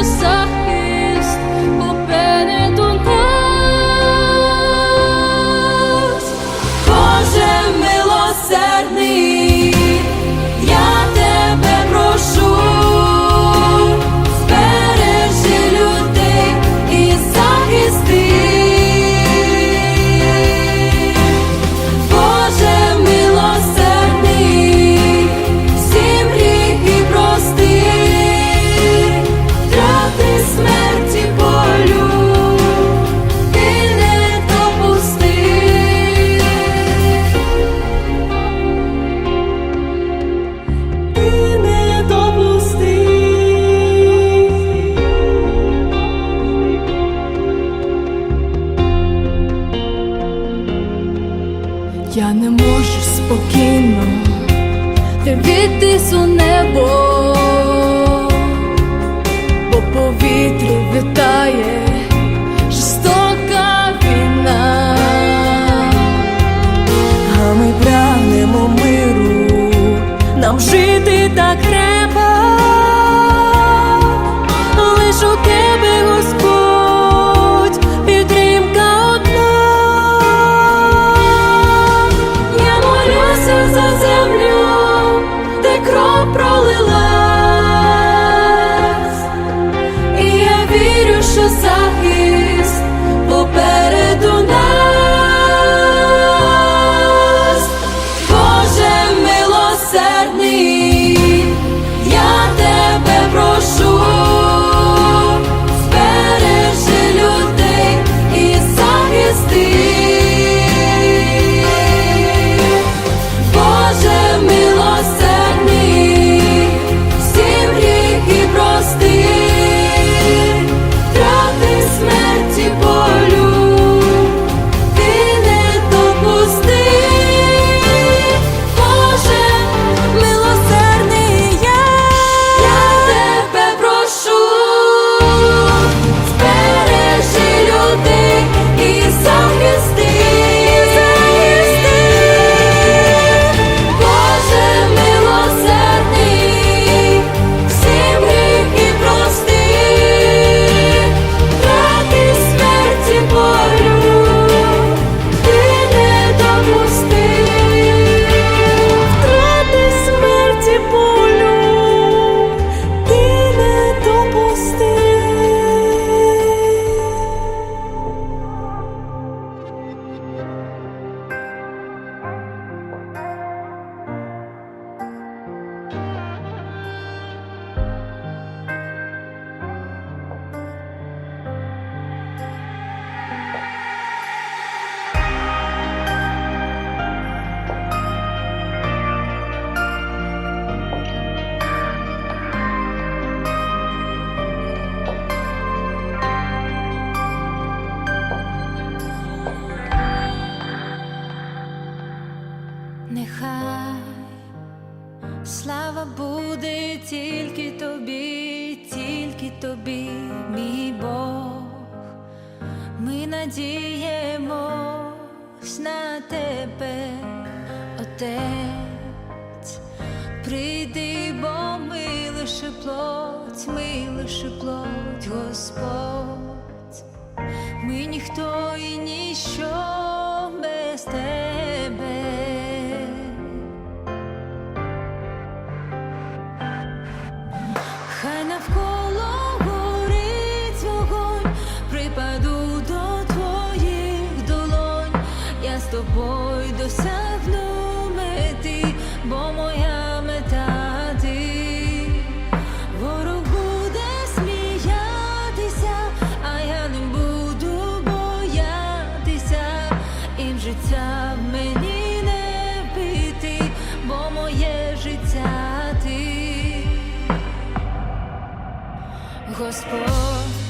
you Я не можу спокійно дивитись у небо. I hear Нехай слава буде тільки тобі, тільки тобі, мій Бог, ми надіємось на тебе, Отець, прийди, бо ми лише плоть, ми лише плоть, Господь, ми ніхто і ніщо. досягну мети, бо моя мета ти ворог буде сміятися, а я не буду боятися, і життя в мені не пити, бо моє життя ти Господь.